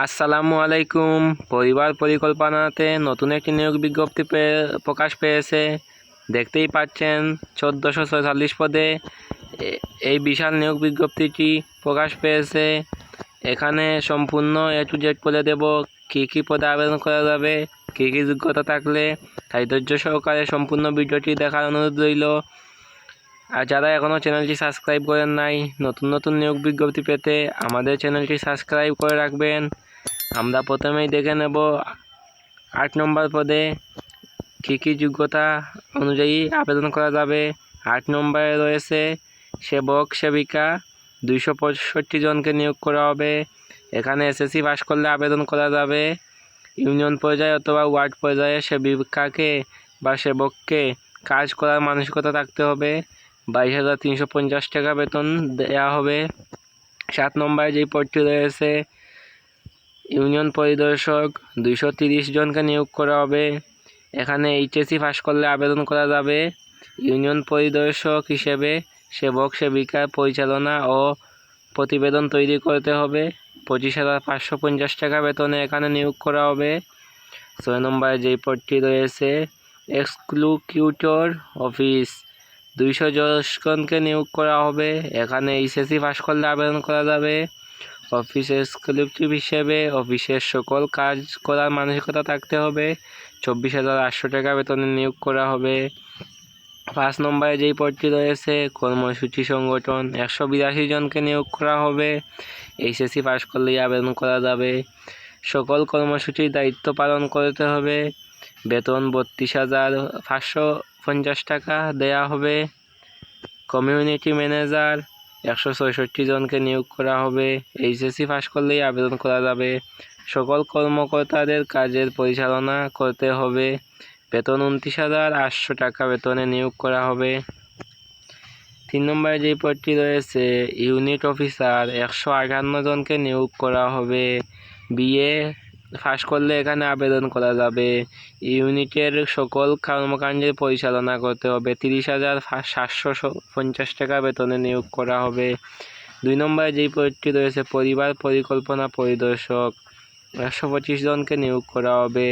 আসসালামু আলাইকুম। পরিবার পরিকল্পনাতে নতুন একটি নিয়োগ বিজ্ঞপ্তি প্রকাশ পেয়েছে। দেখতেই পাচ্ছেন, চোদ্দোশো ছয়চল্লিশ পদে এই বিশাল নিয়োগ বিজ্ঞপ্তিটি প্রকাশ পেয়েছে। এখানে সম্পূর্ণ এ টু জেড বলে দেব কী কী পদে আবেদন করা যাবে, কী কী যোগ্যতা থাকলে তাই ধৈর্য সহকারে সম্পূর্ণ ভিডিওটি দেখার অনুরোধ রইল। আর যারা এখনও চ্যানেলটি সাবস্ক্রাইব করেন নাই, নতুন নতুন নিয়োগ বিজ্ঞপ্তি পেতে আমাদের চ্যানেলটি সাবস্ক্রাইব করে রাখবেন। আমরা প্রথমেই দেখে নেব আট নম্বর পদে কী কী যোগ্যতা অনুযায়ী আবেদন করা যাবে। আট নম্বরে রয়েছে সেবক, সেবিকা, দুইশো পঁয়ষট্টি জনকে নিয়োগ করা হবে। এখানে এসএসসি পাস করলে আবেদন করা যাবে। ইউনিয়ন পর্যায়ে অথবা ওয়ার্ড পর্যায়ে সেবিকাকে বা সেবককে কাজ করার মানসিকতা থাকতে হবে। বাইশ হাজার তিনশো পঞ্চাশ টাকা বেতন দেওয়া হবে। সাত নম্বরে যেই পদটি রয়েছে ইউনিয়ন পরিদর্শক দুইশো তিরিশ জনকে নিয়োগ করা হবে। এখানে এইচএসসি পাস করলে আবেদন করা যাবে। ইউনিয়ন পরিদর্শক হিসেবে সেবক সেবিকার পরিচালনা ও প্রতিবেদন তৈরি করতে হবে। পঁচিশ হাজার পাঁচশো পঞ্চাশ টাকা বেতনে এখানে নিয়োগ করা হবে। ছয় নম্বরে যেই পদটি রয়েছে, এক্সক্লুকিউটর অফিস। দুইশো জনকে নিয়োগ করা হবে। এখানে এইচএসসি পাস করলে আবেদন করা যাবে। অফিস এক্সক্লুসিভ হিসেবে অফিসের সকল কাজ করার মানসিকতা থাকতে হবে। চব্বিশ হাজার আটশো টাকা বেতনে নিয়োগ করা হবে। পাঁচ নম্বরে যেই পদটি রয়েছে, কর্মসূচি সংগঠন, একশো বিরাশি জনকে নিয়োগ করা হবে। এইচএসসি পাশ করলেই আবেদন করা যাবে। সকল কর্মসূচির দায়িত্ব পালন করতে হবে। বেতন বত্রিশ হাজার পাঁচশো পঞ্চাশ টাকা দেয়া হবে। কমিউনিটি ম্যানেজার একশো ছয়ষট্টি জনকে নিয়োগ করা হবে। এইচএসসি পাস করলেই আবেদন করা যাবে। সকল কর্মকর্তাদের কাজের পরিচালনা করতে হবে। বেতন উনত্রিশ হাজার আটশো টাকা বেতনে নিয়োগ করা হবে। তিন নম্বরে যে পদটি রয়েছে, ইউনিট অফিসার একশো আটান্ন জনকে নিয়োগ করা হবে। বিএ পাস করলে এখানে আবেদন করা যাবে। ইউনিটের সকল কর্মকাণ্ডের পরিচালনা করতে হবে। তিরিশ হাজার সাতশো পঞ্চাশ টাকা বেতনে নিয়োগ করা হবে। দুই নম্বরে যেই পদটি রয়েছে, পরিবার পরিকল্পনা পরিদর্শক। একশো পঁচিশ জনকে নিয়োগ করা হবে।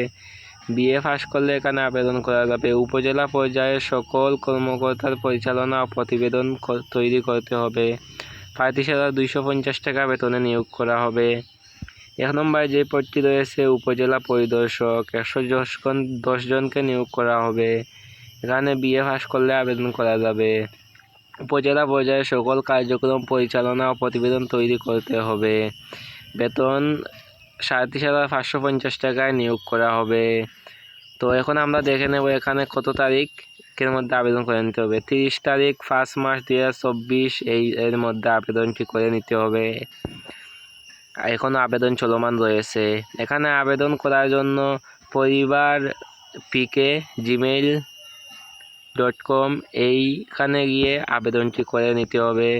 বিএ পাস করলে এখানে আবেদন করা যাবে। উপজেলা পর্যায়ে সকল কর্মকর্তার পরিচালনা ও প্রতিবেদন তৈরি করতে হবে। পঁয়ত্রিশ হাজার দুইশো পঞ্চাশ টাকা বেতনে নিয়োগ করা হবে। এক নম্বরে যে পদটি রয়েছে, উপজেলা পরিদর্শক, একশো জন দশজনকে নিয়োগ করা হবে। এখানে বিএ পাস করলে আবেদন করা যাবে। উপজেলা পর্যায়ে সকল কার্যক্রম পরিচালনা ও প্রতিবেদন তৈরি করতে হবে। বেতন সাঁত্রিশ হাজার পাঁচশো পঞ্চাশ টাকায় নিয়োগ করা হবে। তো এখন আমরা দেখে নেব এখানে কত তারিখের মধ্যে আবেদন করে নিতে হবে। তিরিশ তারিখ ফার্স্ট মাস দু হাজার চব্বিশ, এই এর মধ্যে আবেদনটি করে নিতে হবে? এখনও আবেদন চলমান রয়েছে। এখানে আবেদন করার জন্য পরিবার পিকে জিমেইল ডট কম এইখানে গিয়ে আবেদনটি করে নিতে হবে।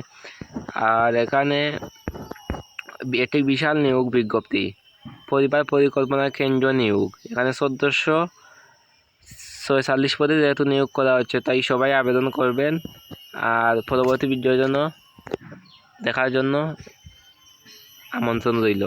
আর এখানে একটি বিশাল নিয়োগ বিজ্ঞপ্তি, পরিবার পরিকল্পনা কেন্দ্র নিয়োগ। এখানে চোদ্দোশো ছয়চল্লিশ পদে যেহেতু নিয়োগ করা হচ্ছে, তাই সবাই আবেদন করবেন। আর পরবর্তী ভিডিওর জন্য দেখার জন্য আমন্ত্রণ রইল